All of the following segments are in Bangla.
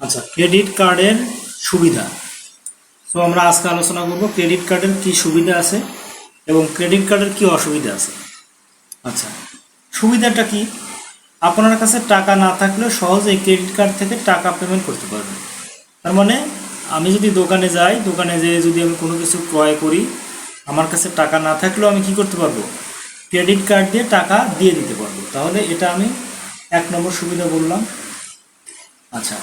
আচ্ছা ক্রেডিট কার্ডের সুবিধা। তো আমরা আজকে আলোচনা করব ক্রেডিট কার্ডের কি সুবিধা আছে এবং ক্রেডিট কার্ডের কি অসুবিধা আছে। আচ্ছা সুবিধাটা কি? আপনার কাছে টাকা না থাকলেও সহজেই ক্রেডিট কার্ড থেকে টাকা পেমেন্ট করতে পারবেন। তার মানে আমি যদি দোকানে যাই, দোকানে যেয়ে যদি আমি কোনো কিছু ক্রয় করি, আমার কাছে টাকা না থাকলেও আমি কি করতে পারব? ক্রেডিট কার্ড দিয়ে টাকা দিয়ে দিতে পারব। তাহলে এটা আমি এক নম্বর সুবিধা বললাম। আচ্ছা।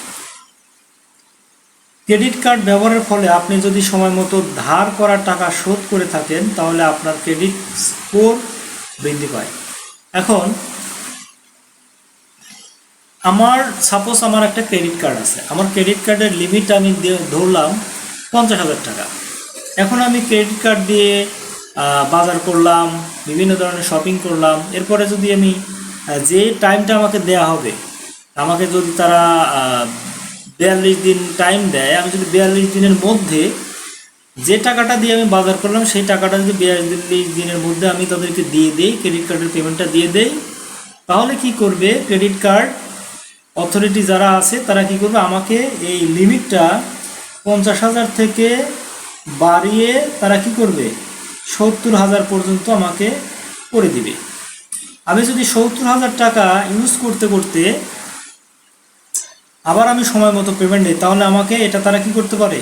ক্রেডিট কার্ড ব্যবহারের ফলে আপনি যদি সময় মতো ধার করা টাকা শোধ করে থাকেন, তাহলে আপনার ক্রেডিট স্কোর বৃদ্ধি পায়। এখন, আমার সাপোজ আমার একটা ক্রেডিট কার্ড আছে। আমার ক্রেডিট কার্ডের লিমিট আমি ধরলাম পঞ্চাশ হাজার টাকা। এখন আমি ক্রেডিট কার্ড দিয়ে বাজার করলাম, বিভিন্ন ধরনের শপিং করলাম। এরপরে যদি আমি যে টাইমটা আমাকে দেয়া হবে আমাকে যদি তারা বিয়াল্লিশ দিন টাইম দেয়, আমি যদি বিয়াল্লিশ দিনের মধ্যে যে টাকাটা দিয়ে আমি বাজার করলাম, সেই টাকাটা যদি বিয়াল্লিশ দিনের মধ্যে আমি তাদেরকে দিয়ে দিই ক্রেডিট কার্ডের পেমেন্টটা দিয়ে দেই, তাহলে কি করবে? ক্রেডিট কার্ড অথরিটি যারা আছে, তারা কি করবে? আমাকে এই লিমিটটা পঞ্চাশ হাজার থেকে বাড়িয়ে তারা কি করবে? সত্তর হাজার পর্যন্ত আমাকে করে দিবে। আমি যদি সত্তর হাজার টাকা ইউজ করতে করতে আবার আমি সময় মতো পেমেন্ট দিই তাহলে আমাকে এটা তারা কি করতে পারে?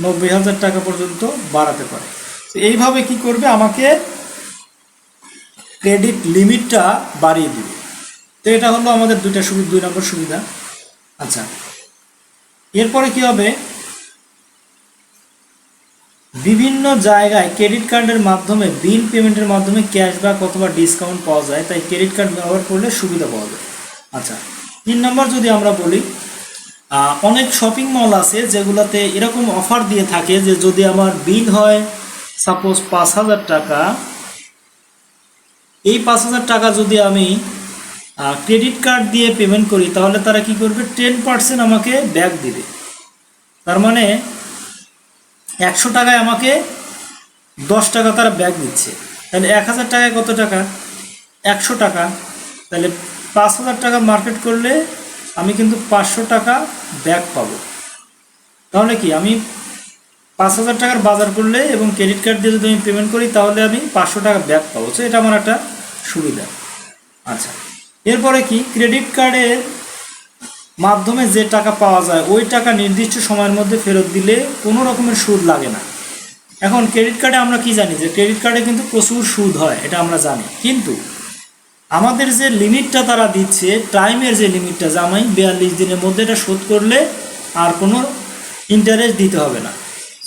নব্বই হাজার টাকা পর্যন্ত বাড়াতে পারে। তো এইভাবে কি করবে? আমাকে ক্রেডিট লিমিটটা বাড়িয়ে দিবে। তো এটা হলো আমাদের দুইটা সুবিধা দুই নম্বর সুবিধা। আচ্ছা। এরপরে কি হবে? বিভিন্ন জায়গায় ক্রেডিট কার্ডের মাধ্যমে বিল পেমেন্টের মাধ্যমে ক্যাশব্যাক অথবা ডিসকাউন্ট পাওয়া যায়, তাই ক্রেডিট কার্ড ব্যবহার করলে সুবিধা পাওয়া যায়। আচ্ছা। তিন নম্বর যদি আমরা বলি অনেক শপিং মল আছে যেগুলোতে এরকম অফার দিয়ে থাকে যে যদি আমার বিল হয় সাপোজ পাঁচ হাজার টাকা, এই পাঁচ হাজার টাকা যদি আমি ক্রেডিট কার্ড দিয়ে পেমেন্ট করি, তাহলে তারা কি করবে? টেন পার্সেন্ট আমাকে ব্যাক দিবে। তার মানে একশো টাকায় আমাকে দশ টাকা তারা ব্যাক দিচ্ছে। তাহলে এক হাজার টাকায় কত টাকা? একশো টাকা। তাহলে পাঁচ হাজার টাকা মার্কেট করলে আমি কিন্তু পাঁচশো টাকা ব্যাক পাবো। তাহলে কি? আমি পাঁচ হাজার টাকার বাজার করলে এবং ক্রেডিট কার্ড দিয়ে যদি আমি পেমেন্ট করি, তাহলে আমি পাঁচশো টাকা ব্যাক পাবো। তো এটা আমার একটা সুবিধা। আচ্ছা এরপরে কি? ক্রেডিট কার্ডের মাধ্যমে যে টাকা পাওয়া যায়, ওই টাকা নির্দিষ্ট সময়ের মধ্যে ফেরত দিলে কোনো রকমের সুদ লাগে না। এখন ক্রেডিট কার্ডে আমরা কি জানি? যে ক্রেডিট কার্ডে কিন্তু প্রচুর সুদ হয়, এটা আমরা জানি। কিন্তু আমাদের যে লিমিটটা তারা দিচ্ছে, টাইমের যে লিমিটটা আমি বিয়াল্লিশ দিনের মধ্যে এটা শোধ করলে আর কোনো ইন্টারেস্ট দিতে হবে না।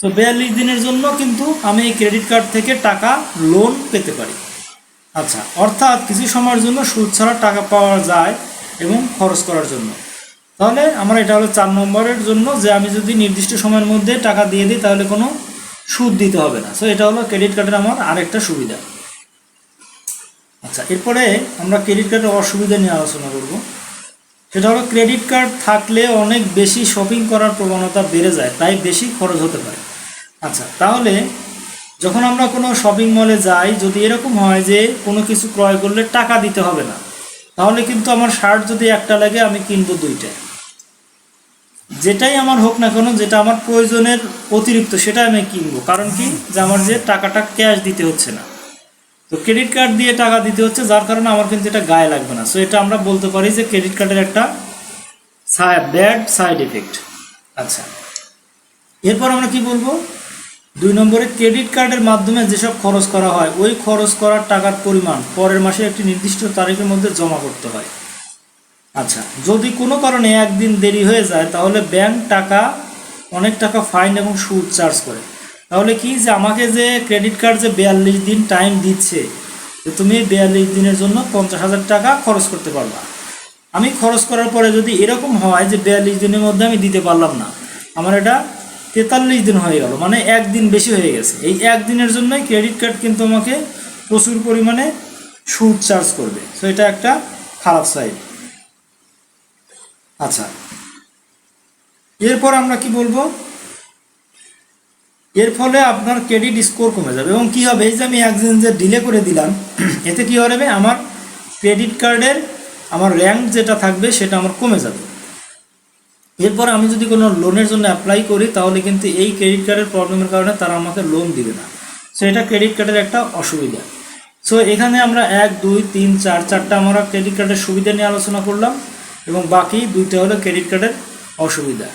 তো বিয়াল্লিশ দিনের জন্য কিন্তু আমি এই ক্রেডিট কার্ড থেকে টাকা লোন পেতে পারি। আচ্ছা অর্থাৎ কিছু সময়ের জন্য সুদ ছাড়া টাকা পাওয়া যায় এবং খরচ করার জন্য। তাহলে আমার এটা হলো চার নম্বরের জন্য যে আমি যদি নির্দিষ্ট সময়ের মধ্যে টাকা দিয়ে দিই, তাহলে কোনো সুদ দিতে হবে না। সো এটা হলো ক্রেডিট কার্ডের আমার আরেকটা সুবিধা। আচ্ছা এরপরে আমরা ক্রেডিট কার্ডের অসুবিধা নিয়ে আলোচনা করব। সেটা হলো ক্রেডিট কার্ড থাকলে অনেক বেশি শপিং করার প্রবণতা বেড়ে যায়, তাই বেশি খরচ হতে পারে। আচ্ছা তাহলে যখন আমরা কোনো শপিং মলে যাই, যদি এরকম হয় যে কোনো কিছু ক্রয় করলে টাকা দিতে হবে না, তাহলে কিন্তু আমার শার্ট যদি একটা লাগে, আমি কিনবো দুইটা। যেটাই আমার হোক না কেন, যেটা আমার প্রয়োজনের অতিরিক্ত, সেটা আমি কিনবো। কারণ কি? যে আমার যে টাকাটা ক্যাশ দিতে হচ্ছে না। তো ক্রেডিট কার্ড দিয়ে টাকা দিতে হচ্ছে, যার কারণে আমার কিন্তু এটা গায়ে লাগবে না। সো এটা আমরা বলতে পারি যে ক্রেডিট কার্ডের একটা ব্যাড সাইড এফেক্ট আচ্ছা। এরপর আমরা কি বলব? দুই নম্বরে ক্রেডিট কার্ডের মাধ্যমে যেসব খরচ করা হয়, ওই খরচ করার টাকার পরিমাণ পরের মাসে একটি নির্দিষ্ট তারিখের মধ্যে জমা করতে হয়। আচ্ছা যদি কোনো কারণে একদিন দেরি হয়ে যায়, তাহলে ব্যাংক টাকা, অনেক টাকা ফাইন এবং সুদ চার্জ করে। তাহলে কি যে আমাকে যে ক্রেডিট কার্ড যে বিয়াল্লিশ দিন টাইম দিচ্ছে, যে তুমি বিয়াল্লিশ দিনের জন্য পঞ্চাশ হাজার টাকা খরচ করতে পারবা। আমি খরচ করার পরে যদি এরকম হয় যে বিয়াল্লিশ দিনের মধ্যে আমি দিতে পারলাম না, আমার এটা তেতাল্লিশ দিন হয়ে গেল মানে একদিন বেশি হয়ে গেছে। এই একদিনের জন্যই ক্রেডিট কার্ড কিন্তু আমাকে প্রচুর পরিমাণে সুদ চার্জ করবে। তো এটা একটা খারাপ সাইড আচ্ছা। এরপর আমরা কি বলব? এর ফলে আপনার ক্রেডিট স্কোর কমে যাবে। এবং কি হবে? এই যে আমি একদিন যে ডিলে করে দিলাম, এতে কি হবে? আমার ক্রেডিট কার্ডের আমার র্যাঙ্ক যেটা থাকবে, সেটা আমার কমে যাবে। এরপর আমি যদি কোনো লোনের জন্য অ্যাপ্লাই করি, তাহলে কিন্তু এই ক্রেডিট কার্ডের প্রবলেমের কারণে তারা আমাকে লোন দিবে না। সো এটা ক্রেডিট কার্ডের একটা অসুবিধা। সো এখানে আমরা এক, দুই, তিন, চার, চারটা আমরা ক্রেডিট কার্ডের সুবিধা নিয়ে আলোচনা করলাম। এবং বাকি দুইটা হলো ক্রেডিট কার্ডের অসুবিধা।